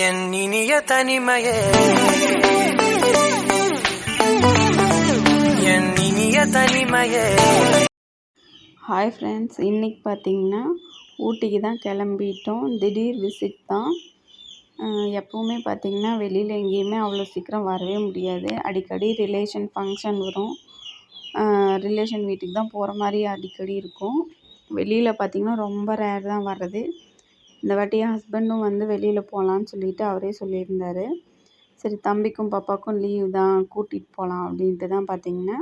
என் இனிய தனிமையே. என் இனிய தனிமையே. Hi friends இன்றைக்கி பார்த்தீங்கன்னா ஊட்டிக்கு தான் கிளம்பிட்டோம். திடீர் விசிட் தான். எப்போவுமே பார்த்தீங்கன்னா வெளியில் எங்கேயுமே அவ்வளோ சீக்கிரம் வரவே முடியாது. அடிக்கடி ரிலேஷன் ஃபங்க்ஷன் வரும். ரிலேஷன் வீட்டுக்கு தான் போகிற மாதிரி அடிக்கடி இருக்கும். வெளியில் பார்த்தீங்கன்னா ரொம்ப ரேர் தான் வர்றது. இந்த வாட்டி என் ஹஸ்பண்டும் வந்து வெளியில் போகலான்னு சொல்லிட்டு அவரே சொல்லியிருந்தார். சரி தம்பிக்கும் பாப்பாவுக்கும் லீவ் தான் கூட்டிகிட்டு போகலாம் அப்படின்ட்டு தான் பார்த்தீங்கன்னா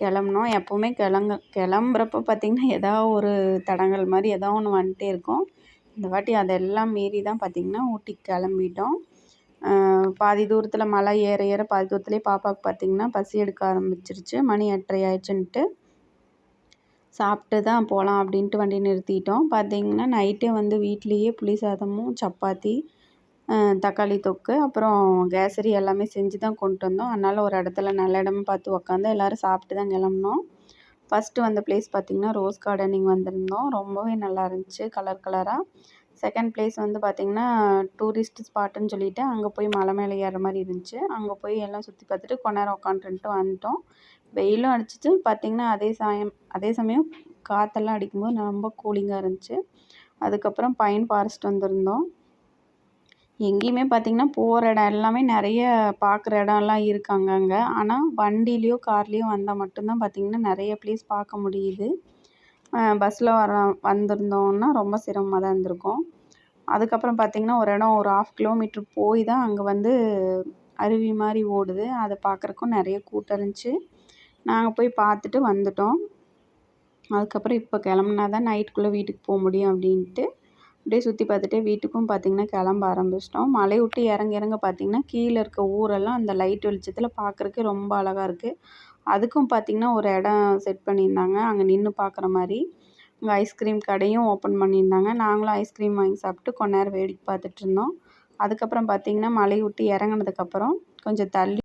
கிளம்புனோம். எப்போவுமே கிளங்க கிளம்புறப்ப பார்த்திங்கன்னா ஏதாவது ஒரு தடங்கல் மாதிரி ஏதோ ஒன்று வந்துட்டே இருக்கும். இந்த வாட்டி அதெல்லாம் மீறி தான் பார்த்திங்கன்னா ஊட்டி கிளம்பிட்டோம். பாதி தூரத்தில் மலை ஏற ஏற பாதி தூரத்துலேயே பாப்பாவுக்கு பார்த்திங்கன்னா பசி எடுக்க ஆரம்பிச்சிருச்சு. மணி எட்டரை ஆயிடுச்சுன்ட்டு. சாப்பிட்டு தான் போகலாம் அப்படின்ட்டு வண்டி நிறுத்திட்டோம். பார்த்தீங்கன்னா நைட்டே வந்து வீட்லேயே புளி சாதமும் சப்பாத்தி தக்காளி தொக்கு அப்புறம் கேசரி எல்லாமே செஞ்சு தான் கொண்டு வந்தோம். அதனால் ஒரு இடத்துல நல்ல இடமா பார்த்து உக்காந்து எல்லோரும் சாப்பிட்டு தான் கிளம்புனோம். ஃபஸ்ட்டு வந்த பிளேஸ் பார்த்திங்கன்னா ரோஸ் கார்டனிங் வந்திருந்தோம். ரொம்பவே நல்லா இருந்துச்சு கலர் கலராக செகண்ட் பிளேஸ் வந்து பார்த்திங்கன்னா டூரிஸ்ட் ஸ்பாட்டுன்னு சொல்லிட்டு அங்கே போய் மலை மேலே ஏறுற மாதிரி இருந்துச்சு. அங்கே போய் எல்லாம் சுற்றி பார்த்துட்டு கொஞ்ச நேரம் உட்காந்துட்டு வந்துட்டோம். வெயிலும் அடிச்சிச்சு. பார்த்திங்கன்னா அதே சமயம் அதே சமயம் காற்றெல்லாம் அடிக்கும்போது ரொம்ப கூலிங்காக இருந்துச்சு. அதுக்கப்புறம் பைன் ஃபாரஸ்ட் வந்திருந்தோம். எங்கேயுமே பார்த்திங்கன்னா போகிற இடம் எல்லாமே நிறைய பார்க்குற இடம்லாம் இருக்காங்க அங்கே ஆனால் வண்டிலேயோ கார்லேயோ வந்தால் மட்டும்தான் பார்த்திங்கன்னா நிறைய ப்ளேஸ் பார்க்க முடியுது. பஸ்ஸில் வர வந்திருந்தோன்னா ரொம்ப சிரமமாக தான் இருந்திருக்கும். அதுக்கப்புறம் பார்த்திங்கன்னா ஒரு இடம் ஒரு ஆஃப் கிலோமீட்ரு போய் தான் அங்கே வந்து அருவி மாதிரி ஓடுது. அதை பார்க்குறக்கும் நிறைய கூட்டம் இருந்துச்சு. நாங்கள் போய் பார்த்துட்டு வந்துட்டோம். அதுக்கப்புறம் இப்போ கிளம்புனா தான் நைட்டுக்குள்ளே வீட்டுக்கு போக முடியும் அப்படின்ட்டு அப்படியே சுற்றி பார்த்துட்டே வீட்டுக்கும் பார்த்திங்கன்னா கிளம்ப ஆரம்பிச்சிட்டோம். மலை விட்டு இறங்க இறங்க பார்த்திங்கன்னா கீழே இருக்க ஊரெல்லாம் அந்த லைட் வெளிச்சத்தில் பார்க்குறக்கு ரொம்ப அழகாக இருக்குது அதுக்கும் பார்த்திங்கன்னா ஒரு இடம் செட் பண்ணியிருந்தாங்க. அங்கே நின்று பார்க்குற மாதிரி. அங்கே ஐஸ்கிரீம் கடையும் ஓப்பன் பண்ணியிருந்தாங்க. நாங்களும் ஐஸ்கிரீம் வாங்கி சாப்பிட்டு கொஞ்ச நேரம் வேடிக்கை பார்த்துட்ருந்தோம் அதுக்கப்புறம் பார்த்திங்கன்னா மலையை விட்டு இறங்குனதுக்கப்புறம் கொஞ்சம் தள்ளி